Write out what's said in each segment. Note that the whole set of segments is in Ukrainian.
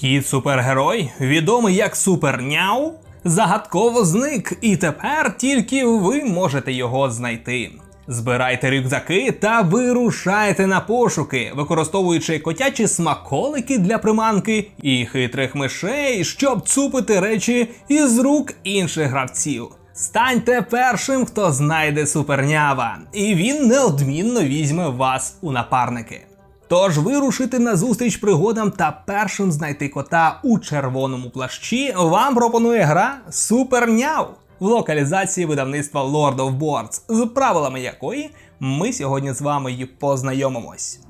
Кіт супергерой, відомий як Суперняу, загадково зник, і тепер тільки ви можете його знайти. Збирайте рюкзаки та вирушайте на пошуки, використовуючи котячі смаколики для приманки і хитрих мишей, щоб цупити речі із рук інших гравців. Станьте першим, хто знайде супернява, і він неодмінно візьме вас у напарники. Тож вирушити на зустріч пригодам та першим знайти кота у червоному плащі вам пропонує гра Суперняв в локалізації видавництва Lord of Boards, з правилами якої ми сьогодні з вами й познайомимось.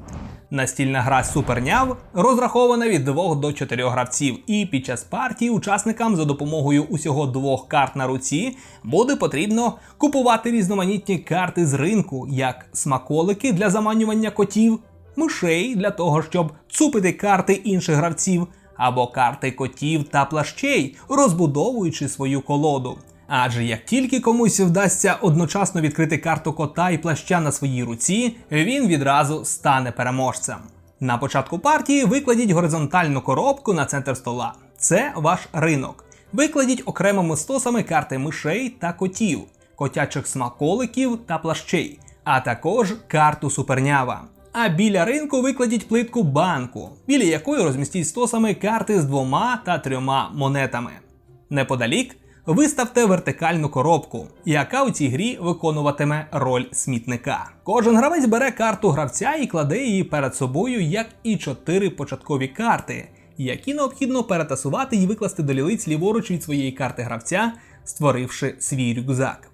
Настільна гра Суперняв розрахована від 2 до 4 гравців, і під час партії учасникам за допомогою усього двох карт на руці буде потрібно купувати різноманітні карти з ринку, як смаколики для заманювання котів, мишей для того, щоб цупити карти інших гравців, або карти котів та плащей, розбудовуючи свою колоду. Адже як тільки комусь вдасться одночасно відкрити карту кота і плаща на своїй руці, він відразу стане переможцем. На початку партії викладіть горизонтальну коробку на центр стола. Це ваш ринок. Викладіть окремими стосами карти мишей та котів, котячих смаколиків та плащей, а також карту супернява. А біля ринку викладіть плитку банку, біля якої розмістіть стосами карти з двома та трьома монетами. Неподалік виставте вертикальну коробку, яка у цій грі виконуватиме роль смітника. Кожен гравець бере карту гравця і кладе її перед собою, як і чотири початкові карти, які необхідно перетасувати і викласти до лілиць ліворуч від своєї карти гравця, створивши свій рюкзак.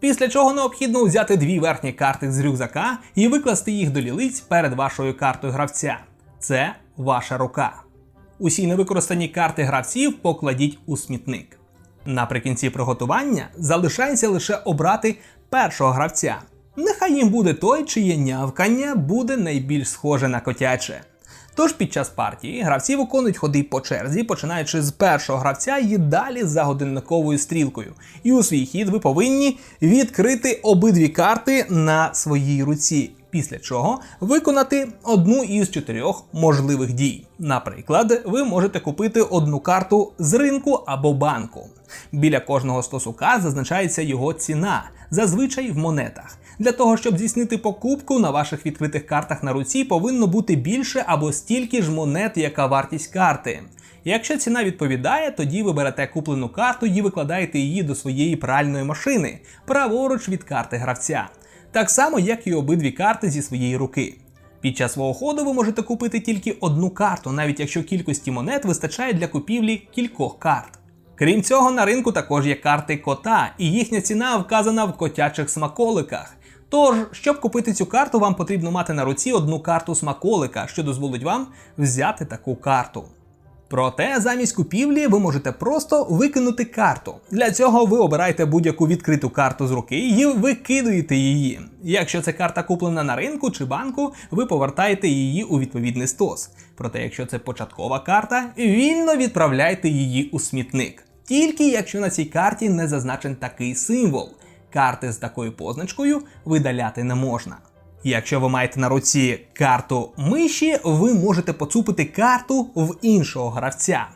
Після чого необхідно взяти дві верхні карти з рюкзака і викласти їх до лілиць перед вашою картою гравця. Це ваша рука. Усі невикористані карти гравців покладіть у смітник. Наприкінці приготування залишається лише обрати першого гравця. Нехай їм буде той, чиє нявкання буде найбільш схоже на котяче. Тож під час партії гравці виконують ходи по черзі, починаючи з першого гравця і далі за годинниковою стрілкою. І у свій хід ви повинні відкрити обидві карти на своїй руці. Після чого виконати одну із чотирьох можливих дій. Наприклад, ви можете купити одну карту з ринку або банку. Біля кожного стосука зазначається його ціна, зазвичай в монетах. Для того, щоб здійснити покупку на ваших відкритих картах на руці, повинно бути більше або стільки ж монет, яка вартість карти. Якщо ціна відповідає, тоді ви берете куплену карту і викладаєте її до своєї пральної машини, праворуч від карти гравця. Так само, як і обидві карти зі своєї руки. Під час свого ходу ви можете купити тільки одну карту, навіть якщо кількості монет вистачає для купівлі кількох карт. Крім цього, на ринку також є карти кота, і їхня ціна вказана в котячих смаколиках. Тож, щоб купити цю карту, вам потрібно мати на руці одну карту смаколика, що дозволить вам взяти таку карту. Проте замість купівлі ви можете просто викинути карту. Для цього ви обираєте будь-яку відкриту карту з руки і викидуєте її. Якщо це карта куплена на ринку чи банку, ви повертаєте її у відповідний стос. Проте, якщо це початкова карта, вільно відправляйте її у смітник. Тільки якщо на цій карті не зазначен такий символ. Карти з такою позначкою видаляти не можна. Якщо ви маєте на руці карту миші, ви можете поцупити карту в іншого гравця.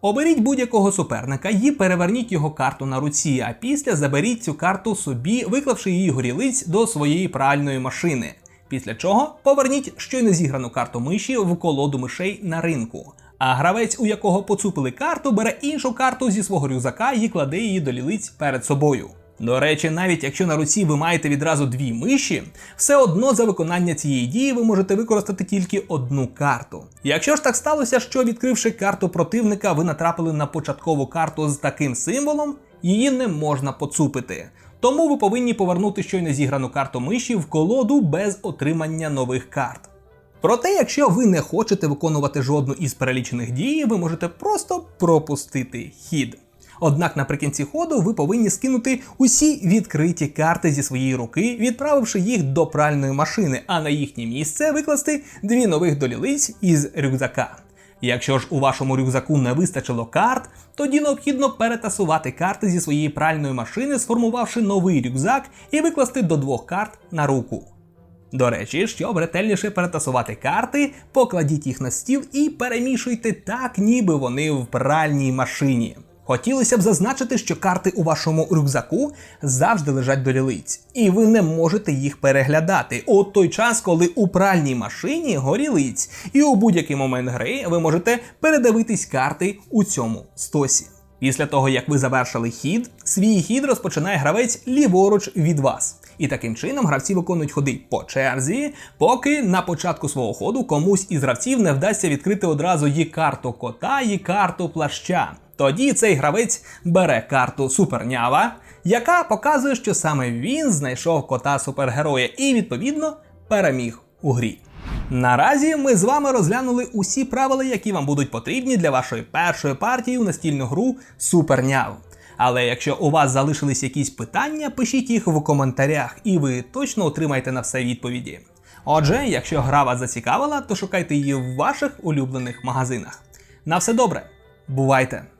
Оберіть будь-якого суперника і переверніть його карту на руці, а після заберіть цю карту собі, виклавши її горілиць до своєї пральної машини. Після чого поверніть щойно зіграну карту миші в колоду мишей на ринку. А гравець, у якого поцупили карту, бере іншу карту зі свого рюкзака і кладе її до лілиць перед собою. До речі, навіть якщо на руці ви маєте відразу дві миші, все одно за виконання цієї дії ви можете використати тільки одну карту. Якщо ж так сталося, що відкривши карту противника, ви натрапили на початкову карту з таким символом, її не можна поцупити. Тому ви повинні повернути щойно зіграну карту миші в колоду без отримання нових карт. Проте, якщо ви не хочете виконувати жодну із перелічених дій, ви можете просто пропустити хід. Однак наприкінці ходу ви повинні скинути усі відкриті карти зі своєї руки, відправивши їх до пральної машини, а на їхнє місце викласти дві нових долілиць із рюкзака. Якщо ж у вашому рюкзаку не вистачило карт, тоді необхідно перетасувати карти зі своєї пральної машини, сформувавши новий рюкзак і викласти до двох карт на руку. До речі, щоб ретельніше перетасувати карти, покладіть їх на стіл і перемішуйте так, ніби вони в пральній машині. Хотілося б зазначити, що карти у вашому рюкзаку завжди лежать до лілиць, і ви не можете їх переглядати у той час, коли у пральній машині горі лиць, і у будь-який момент гри ви можете передивитись карти у цьому стосі. Після того, як ви завершили хід, свій хід розпочинає гравець ліворуч від вас. І таким чином гравці виконують ходи по черзі, поки на початку свого ходу комусь із гравців не вдасться відкрити одразу і карту кота, і карту плаща. Тоді цей гравець бере карту супернява, яка показує, що саме він знайшов кота супергероя і відповідно переміг у грі. Наразі ми з вами розглянули усі правила, які вам будуть потрібні для вашої першої партії у настільну гру Суперняв. Але якщо у вас залишились якісь питання, пишіть їх в коментарях, і ви точно отримаєте на все відповіді. Отже, якщо гра вас зацікавила, то шукайте її в ваших улюблених магазинах. На все добре, бувайте!